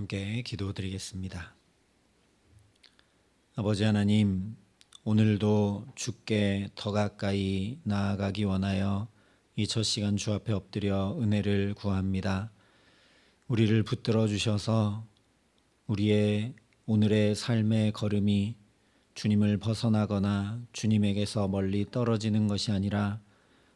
함께 기도드리겠습니다. 아버지 하나님, 오늘도 주께 더 가까이 나아가기 원하여 이 첫 시간 주 앞에 엎드려 은혜를 구합니다. 우리를 붙들어 주셔서 우리의 오늘의 삶의 걸음이 주님을 벗어나거나 주님에게서 멀리 떨어지는 것이 아니라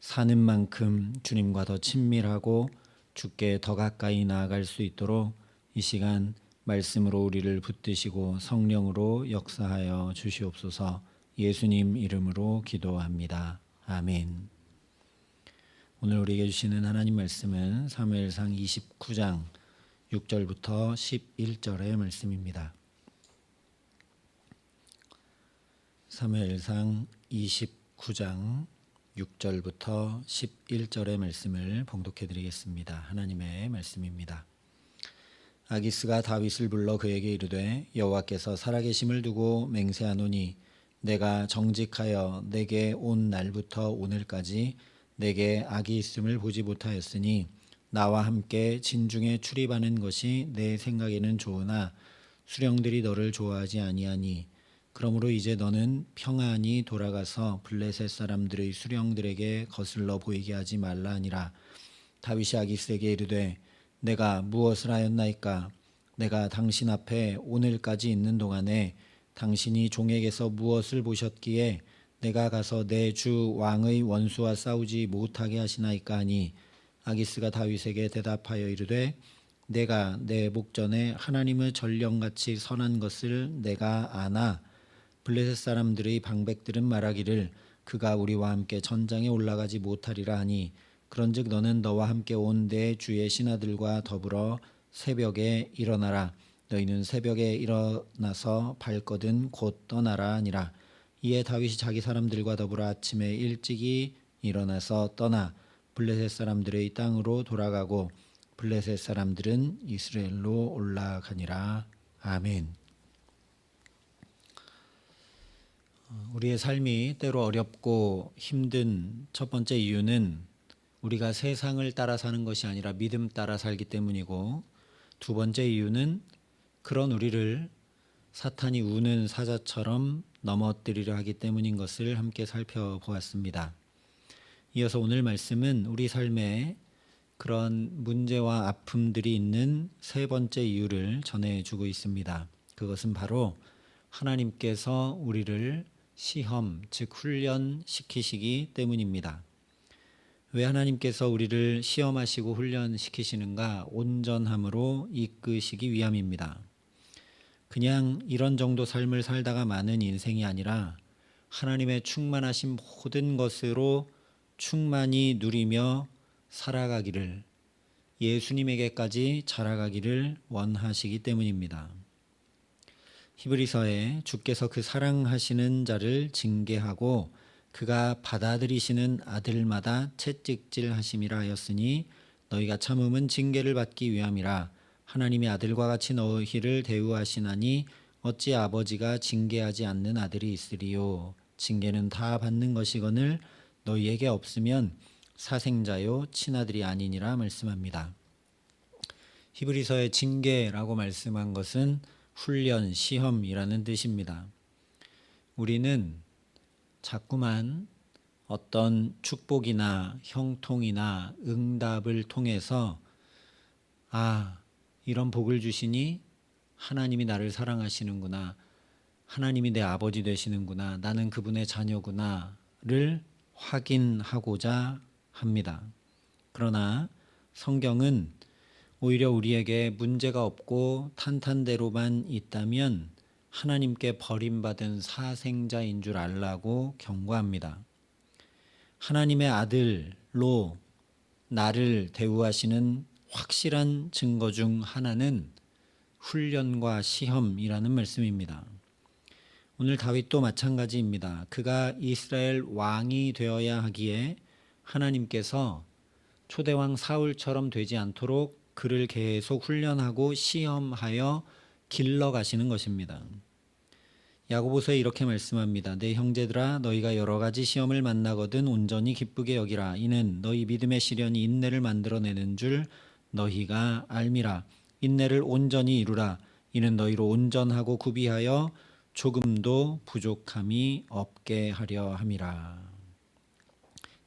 사는 만큼 주님과 더 친밀하고 주께 더 가까이 나아갈 수 있도록 이 시간 말씀으로 우리를 붙드시고 성령으로 역사하여 주시옵소서 예수님 이름으로 기도합니다. 아멘. 오늘 우리에게 주시는 하나님 말씀은 사무엘상 29장 6절부터 11절의 말씀입니다. 사무엘상 29장 6절부터 11절의 말씀을 봉독해 드리겠습니다. 하나님의 말씀입니다. 아기스가 다윗을 불러 그에게 이르되 여호와께서 살아계심을 두고 맹세하노니 내가 정직하여 내게 온 날부터 오늘까지 내게 악이 있음을 보지 못하였으니 나와 함께 진중에 출입하는 것이 내 생각에는 좋으나 수령들이 너를 좋아하지 아니하니 그러므로 이제 너는 평안히 돌아가서 블레셋 사람들의 수령들에게 거슬러 보이게 하지 말라 하니라. 다윗이 아기스에게 이르되 내가 무엇을 하였나이까? 내가 당신 앞에 오늘까지 있는 동안에 당신이 종에게서 무엇을 보셨기에 내가 가서 내 주 왕의 원수와 싸우지 못하게 하시나이까 하니? 아기스가 다윗에게 대답하여 이르되 내가 내 목전에 하나님의 전령같이 선한 것을 내가 아나? 블레셋 사람들의 방백들은 말하기를 그가 우리와 함께 전장에 올라가지 못하리라 하니 그런즉 너는 너와 함께 온 내 주의 신하들과 더불어 새벽에 일어나라. 너희는 새벽에 일어나서 발거든 곧 떠나라 하니라. 이에 다윗이 자기 사람들과 더불어 아침에 일찍이 일어나서 떠나 블레셋 사람들의 땅으로 돌아가고 블레셋 사람들은 이스라엘로 올라가니라. 아멘. 우리의 삶이 때로 어렵고 힘든 첫 번째 이유는 우리가 세상을 따라 사는 것이 아니라 믿음 따라 살기 때문이고 두 번째 이유는 그런 우리를 사탄이 우는 사자처럼 넘어뜨리려 하기 때문인 것을 함께 살펴보았습니다. 이어서 오늘 말씀은 우리 삶에 그런 문제와 아픔들이 있는 세 번째 이유를 전해주고 있습니다. 그것은 바로 하나님께서 우리를 시험, 즉 훈련시키시기 때문입니다. 왜 하나님께서 우리를 시험하시고 훈련시키시는가? 온전함으로 이끄시기 위함입니다. 그냥 이런 정도 삶을 살다가 많은 인생이 아니라 하나님의 충만하신 모든 것으로 충만히 누리며 살아가기를 예수님에게까지 자라가기를 원하시기 때문입니다. 히브리서에 주께서 그 사랑하시는 자를 징계하고 그가 받아들이시는 아들마다 채찍질 하심이라 하였으니 너희가 참음은 징계를 받기 위함이라 하나님의 아들과 같이 너희를 대우하시나니 어찌 아버지가 징계하지 않는 아들이 있으리요 징계는 다 받는 것이거늘 너희에게 없으면 사생자요 친아들이 아니니라 말씀합니다. 히브리서의 징계라고 말씀한 것은 훈련, 시험이라는 뜻입니다. 우리는 자꾸만 어떤 축복이나 형통이나 응답을 통해서 아, 이런 복을 주시니 하나님이 나를 사랑하시는구나. 하나님이 내 아버지 되시는구나. 나는 그분의 자녀구나를 확인하고자 합니다. 그러나 성경은 오히려 우리에게 문제가 없고 탄탄대로만 있다면 하나님께 버림받은 사생자인 줄 알라고 경고합니다. 하나님의 아들로 나를 대우하시는 확실한 증거 중 하나는 훈련과 시험이라는 말씀입니다. 오늘 다윗도 마찬가지입니다. 그가 이스라엘 왕이 되어야 하기에 하나님께서 초대왕 사울처럼 되지 않도록 그를 계속 훈련하고 시험하여 길러 가시는 것입니다. 야고보서에 이렇게 말씀합니다. 내 형제들아 너희가 여러 가지 시험을 만나거든 온전히 기쁘게 여기라. 이는 너희 믿음의 시련이 인내를 만들어내는 줄 너희가 알미라. 인내를 온전히 이루라 이는 너희로 온전하고 구비하여 조금도 부족함이 없게 하려 함이라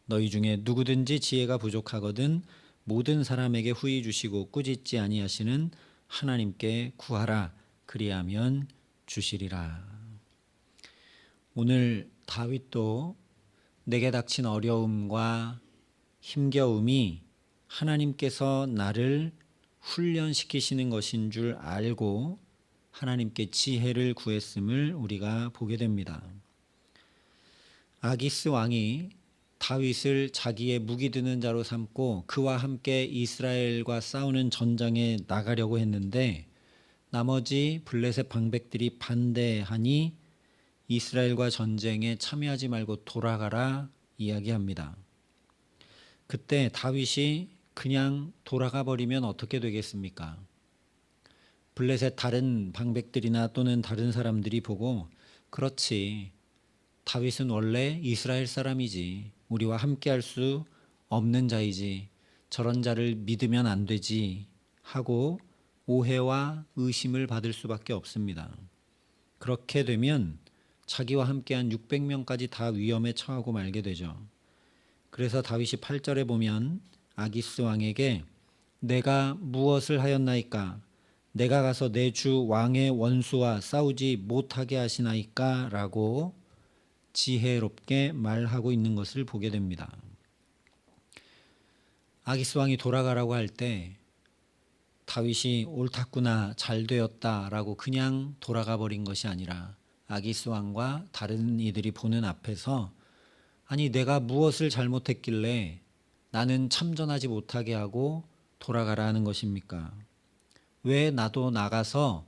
너희 중에 누구든지 지혜가 부족하거든 모든 사람에게 후히 주시고 꾸짖지 아니하시는 하나님께 구하라 그리하면 주시리라 오늘 다윗도 내게 닥친 어려움과 힘겨움이 하나님께서 나를 훈련시키시는 것인 줄 알고 하나님께 지혜를 구했음을 우리가 보게 됩니다. 아기스 왕이 다윗을 자기의 무기 드는 자로 삼고 그와 함께 이스라엘과 싸우는 전장에 나가려고 했는데 나머지 블레셋 방백들이 반대하니 이스라엘과 전쟁에 참여하지 말고 돌아가라 이야기합니다. 그때 다윗이 그냥 돌아가 버리면 어떻게 되겠습니까? 블레셋 다른 방백들이나 또는 다른 사람들이 보고 그렇지 다윗은 원래 이스라엘 사람이지 우리와 함께 할 수 없는 자이지 저런 자를 믿으면 안 되지 하고 오해와 의심을 받을 수밖에 없습니다. 그렇게 되면 자기와 함께한 600명까지 다 위험에 처하고 말게 되죠. 그래서 다윗이 8절에 보면 아기스 왕에게 내가 무엇을 하였나이까 내가 가서 내 주 왕의 원수와 싸우지 못하게 하시나이까 라고 지혜롭게 말하고 있는 것을 보게 됩니다. 아기스 왕이 돌아가라고 할 때 다윗이 옳았구나 잘 되었다 라고 그냥 돌아가 버린 것이 아니라 아기스 왕과 다른 이들이 보는 앞에서 아니 내가 무엇을 잘못했길래 나는 참전하지 못하게 하고 돌아가라 하는 것입니까? 왜 나도 나가서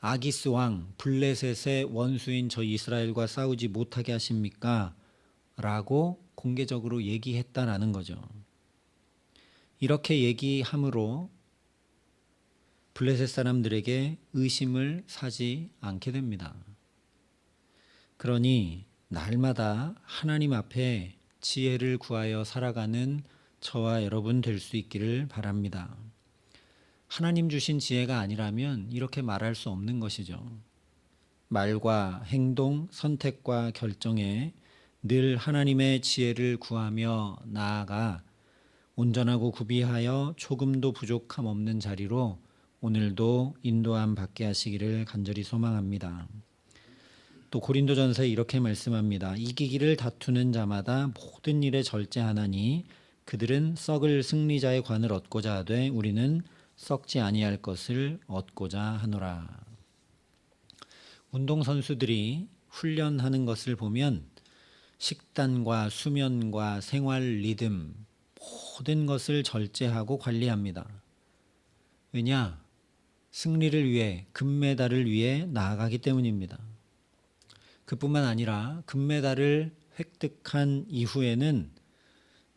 아기스 왕 블레셋의 원수인 저 이스라엘과 싸우지 못하게 하십니까? 라고 공개적으로 얘기했다라는 거죠. 이렇게 얘기함으로 블레셋 사람들에게 의심을 사지 않게 됩니다. 그러니 날마다 하나님 앞에 지혜를 구하여 살아가는 저와 여러분 될 수 있기를 바랍니다. 하나님 주신 지혜가 아니라면 이렇게 말할 수 없는 것이죠. 말과 행동, 선택과 결정에 늘 하나님의 지혜를 구하며 나아가 온전하고 구비하여 조금도 부족함 없는 자리로 오늘도 인도함 받게 하시기를 간절히 소망합니다. 또 고린도전서에 이렇게 말씀합니다. 이기기를 다투는 자마다 모든 일에 절제하나니 그들은 썩을 승리자의 관을 얻고자 하되 우리는 썩지 아니할 것을 얻고자 하노라. 운동 선수들이 훈련하는 것을 보면 식단과 수면과 생활 리듬 모든 것을 절제하고 관리합니다. 왜냐? 승리를 위해 금메달을 위해 나아가기 때문입니다. 그뿐만 아니라 금메달을 획득한 이후에는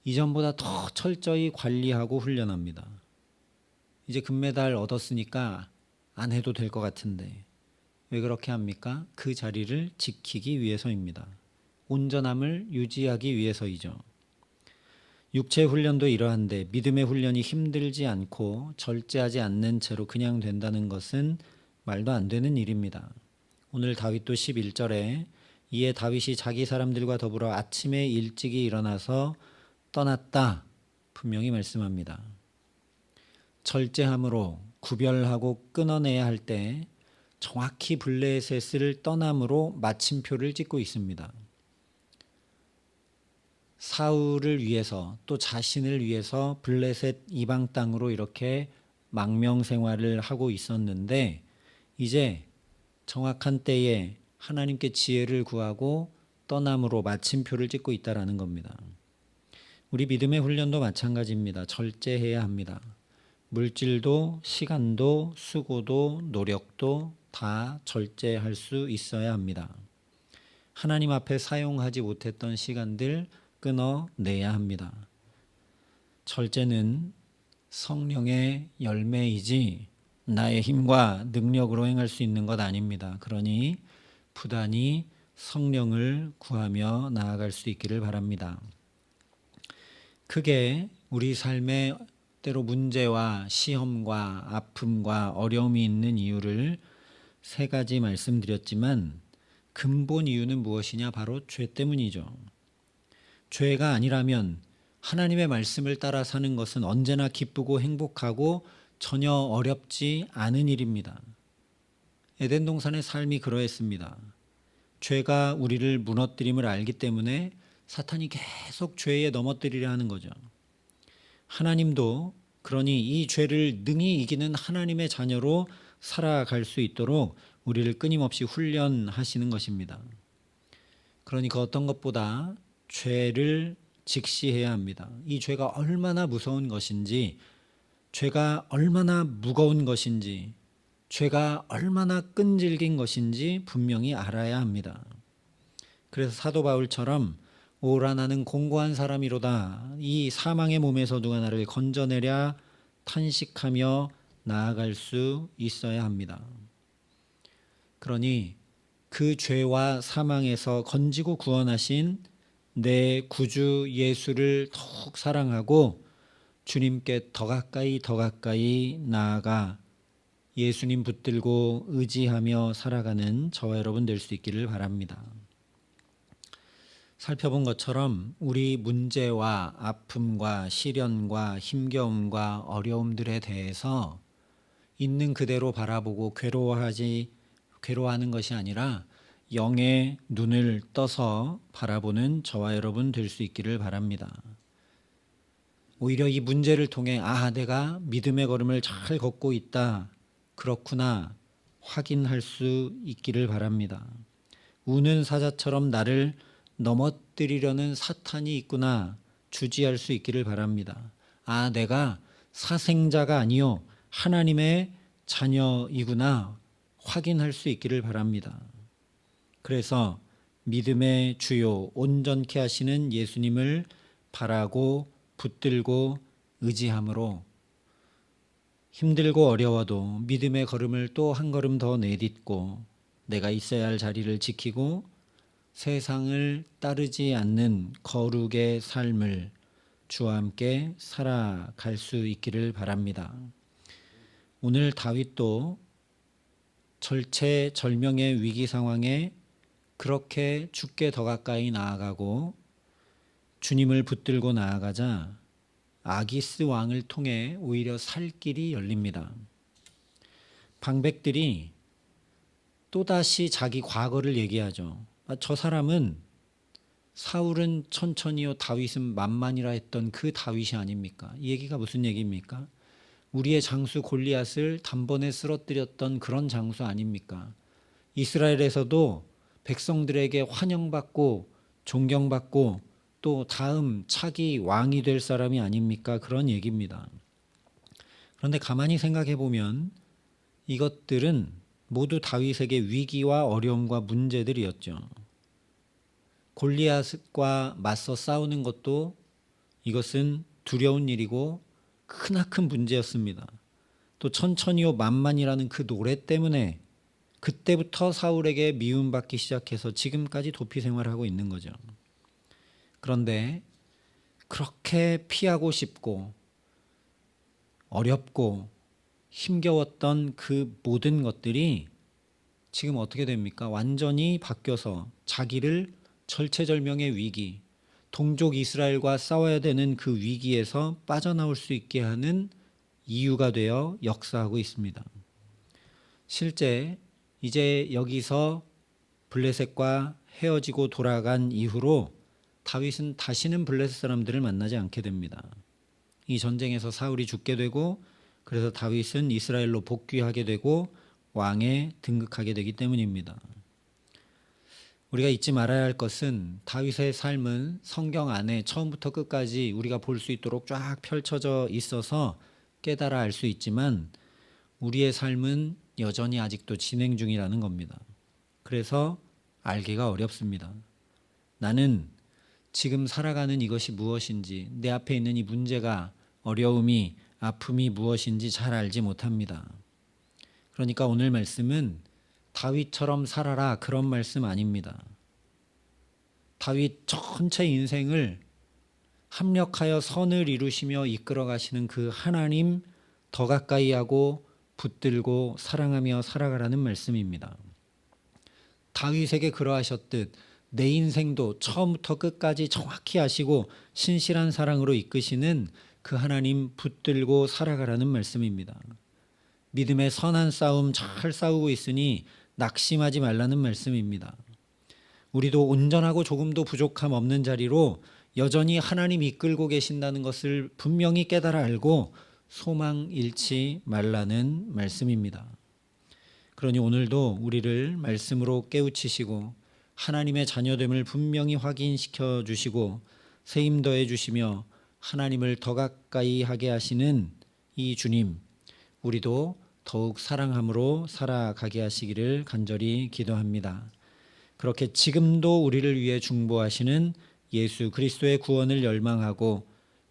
이전보다 더 철저히 관리하고 훈련합니다. 이제 금메달 얻었으니까 안 해도 될 것 같은데 왜 그렇게 합니까? 그 자리를 지키기 위해서입니다. 온전함을 유지하기 위해서이죠. 육체 훈련도 이러한데 믿음의 훈련이 힘들지 않고 절제하지 않는 채로 그냥 된다는 것은 말도 안 되는 일입니다. 오늘 다윗도 11절에 이에 다윗이 자기 사람들과 더불어 아침에 일찍이 일어나서 떠났다 분명히 말씀합니다. 절제함으로 구별하고 끊어내야 할 때 정확히 블레셋을 떠남으로 마침표를 찍고 있습니다. 사울을 위해서 또 자신을 위해서 블레셋 이방 땅으로 이렇게 망명 생활을 하고 있었는데 이제 정확한 때에 하나님께 지혜를 구하고 떠남으로 마침표를 찍고 있다라는 겁니다. 우리 믿음의 훈련도 마찬가지입니다. 절제해야 합니다. 물질도 시간도 수고도 노력도 다 절제할 수 있어야 합니다. 하나님 앞에 사용하지 못했던 시간들 끊어내야 합니다. 절제는 성령의 열매이지 나의 힘과 능력으로 행할 수 있는 것 아닙니다. 그러니 부단히 성령을 구하며 나아갈 수 있기를 바랍니다. 크게 우리 삶에 때로 문제와 시험과 아픔과 어려움이 있는 이유를 세 가지 말씀드렸지만 근본 이유는 무엇이냐? 바로 죄 때문이죠. 죄가 아니라면 하나님의 말씀을 따라 사는 것은 언제나 기쁘고 행복하고 전혀 어렵지 않은 일입니다. 에덴 동산의 삶이 그러했습니다. 죄가 우리를 무너뜨림을 알기 때문에 사탄이 계속 죄에 넘어뜨리려 하는 거죠. 하나님도 그러니 이 죄를 능히 이기는 하나님의 자녀로 살아갈 수 있도록 우리를 끊임없이 훈련하시는 것입니다. 그러니 그 어떤 것보다 죄를 직시해야 합니다. 이 죄가 얼마나 무서운 것인지, 죄가 얼마나 무거운 것인지, 죄가 얼마나 끈질긴 것인지 분명히 알아야 합니다. 그래서 사도 바울처럼 오라 나는 공고한 사람이로다. 이 사망의 몸에서 누가 나를 건져내랴 탄식하며 나아갈 수 있어야 합니다. 그러니 그 죄와 사망에서 건지고 구원하신 내 구주 예수를 더욱 사랑하고 주님께 더 가까이 더 가까이 나아가 예수님 붙들고 의지하며 살아가는 저와 여러분 될 수 있기를 바랍니다. 살펴본 것처럼 우리 문제와 아픔과 시련과 힘겨움과 어려움들에 대해서 있는 그대로 바라보고 괴로워하지 괴로워하는 것이 아니라 영의 눈을 떠서 바라보는 저와 여러분 될 수 있기를 바랍니다. 오히려 이 문제를 통해 아 내가 믿음의 걸음을 잘 걷고 있다 그렇구나 확인할 수 있기를 바랍니다. 우는 사자처럼 나를 넘어뜨리려는 사탄이 있구나 주지할 수 있기를 바랍니다. 아, 내가 사생자가 아니요 하나님의 자녀이구나 확인할 수 있기를 바랍니다. 그래서 믿음의 주요 온전케 하시는 예수님을 바라고 붙들고 의지함으로 힘들고 어려워도 믿음의 걸음을 또 한 걸음 더 내딛고 내가 있어야 할 자리를 지키고 세상을 따르지 않는 거룩의 삶을 주와 함께 살아갈 수 있기를 바랍니다. 오늘 다윗도 절체절명의 위기 상황에 그렇게 죽게 더 가까이 나아가고 주님을 붙들고 나아가자 아기스 왕을 통해 오히려 살 길이 열립니다. 방백들이 또다시 자기 과거를 얘기하죠. 아, 저 사람은 사울은 천천히요 다윗은 만만이라 했던 그 다윗이 아닙니까? 이 얘기가 무슨 얘기입니까? 우리의 장수 골리앗을 단번에 쓰러뜨렸던 그런 장수 아닙니까? 이스라엘에서도 백성들에게 환영받고 존경받고 또 다음 차기 왕이 될 사람이 아닙니까? 그런 얘기입니다. 그런데 가만히 생각해 보면 이것들은 모두 다윗에게 위기와 어려움과 문제들이었죠. 골리앗과 맞서 싸우는 것도 이것은 두려운 일이고 크나큰 문제였습니다. 또 천천히요 만만이라는 그 노래 때문에 그때부터 사울에게 미움받기 시작해서 지금까지 도피 생활하고 있는 거죠. 그런데 그렇게 피하고 싶고 어렵고 힘겨웠던 그 모든 것들이 지금 어떻게 됩니까? 완전히 바뀌어서 자기를 절체절명의 위기, 동족 이스라엘과 싸워야 되는 그 위기에서 빠져나올 수 있게 하는 이유가 되어 역사하고 있습니다. 실제 이제 여기서 블레셋과 헤어지고 돌아간 이후로 다윗은 다시는 블레셋 사람들을 만나지 않게 됩니다. 이 전쟁에서 사울이 죽게 되고 그래서 다윗은 이스라엘로 복귀하게 되고 왕에 등극하게 되기 때문입니다. 우리가 잊지 말아야 할 것은 다윗의 삶은 성경 안에 처음부터 끝까지 우리가 볼 수 있도록 쫙 펼쳐져 있어서 깨달아 알 수 있지만 우리의 삶은 여전히 아직도 진행 중이라는 겁니다. 그래서 알기가 어렵습니다. 나는 지금 살아가는 이것이 무엇인지, 내 앞에 있는 이 문제가, 어려움이, 아픔이 무엇인지 잘 알지 못합니다. 그러니까 오늘 말씀은 다윗처럼 살아라 그런 말씀 아닙니다. 다윗 전체 인생을 합력하여 선을 이루시며 이끌어 가시는 그 하나님 더 가까이 하고 붙들고 사랑하며 살아가라는 말씀입니다. 다윗에게 그러하셨듯 내 인생도 처음부터 끝까지 정확히 아시고 신실한 사랑으로 이끄시는 그 하나님 붙들고 살아가라는 말씀입니다. 믿음의 선한 싸움 잘 싸우고 있으니 낙심하지 말라는 말씀입니다. 우리도 온전하고 조금도 부족함 없는 자리로 여전히 하나님 이끌고 계신다는 것을 분명히 깨달아 알고 소망 잃지 말라는 말씀입니다. 그러니 오늘도 우리를 말씀으로 깨우치시고 하나님의 자녀됨을 분명히 확인시켜 주시고 세임 더해 주시며 하나님을 더 가까이 하게 하시는 이 주님 우리도 더욱 사랑함으로 살아가게 하시기를 간절히 기도합니다. 그렇게 지금도 우리를 위해 중보하시는 예수 그리스도의 구원을 열망하고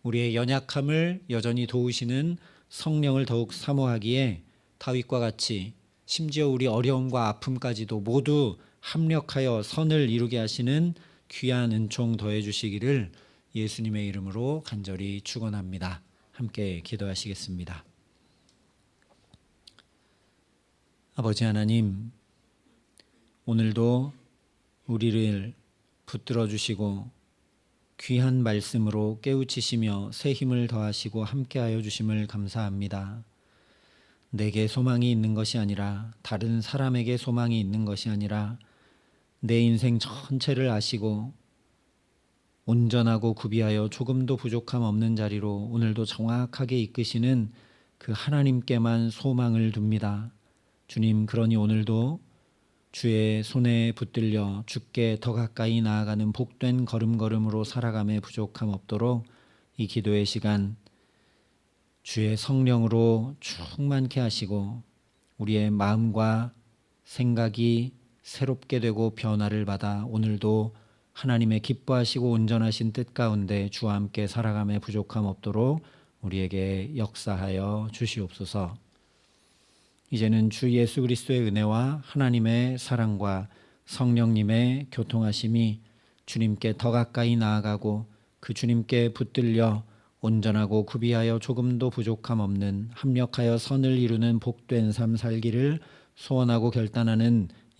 우리의 연약함을 여전히 도우시는 성령을 더욱 사모하기에 다윗과 같이 심지어 우리 어려움과 아픔까지도 모두 합력하여 선을 이루게 하시는 귀한 은총 더해 주시기를 예수님의 이름으로 간절히 축원합니다. 함께 기도하시겠습니다. 아버지 하나님 오늘도 우리를 붙들어 주시고 귀한 말씀으로 깨우치시며 새 힘을 더하시고 함께하여 주심을 감사합니다. 내게 소망이 있는 것이 아니라 다른 사람에게 소망이 있는 것이 아니라 내 인생 전체를 아시고 온전하고 구비하여 조금도 부족함 없는 자리로 오늘도 정확하게 이끄시는 그 하나님께만 소망을 둡니다. 주님, 그러니 오늘도 주의 손에 붙들려 주께 더 가까이 나아가는 복된 걸음걸음으로 살아감에 부족함 없도록 이 기도의 시간 주의 성령으로 충만케 하시고 우리의 마음과 생각이 새롭게 되고 변화를 받아 오늘도 하나님의 기뻐하시고 온전하신 뜻 가운데 주와 함께 살아감에 부족함 없도록 우리에게 역사하여 주시옵소서. 이제는 주 예수 그리스도의 은혜와 하나님의 사랑과 성령님의 교통하심이 주님께 더 가까이 나아가고 그 주님께 붙들려 온전하고 구비하여 조금도 부족함 없는 합력하여 선을 이루는 복된 삶 살기를 소원하고 결단하는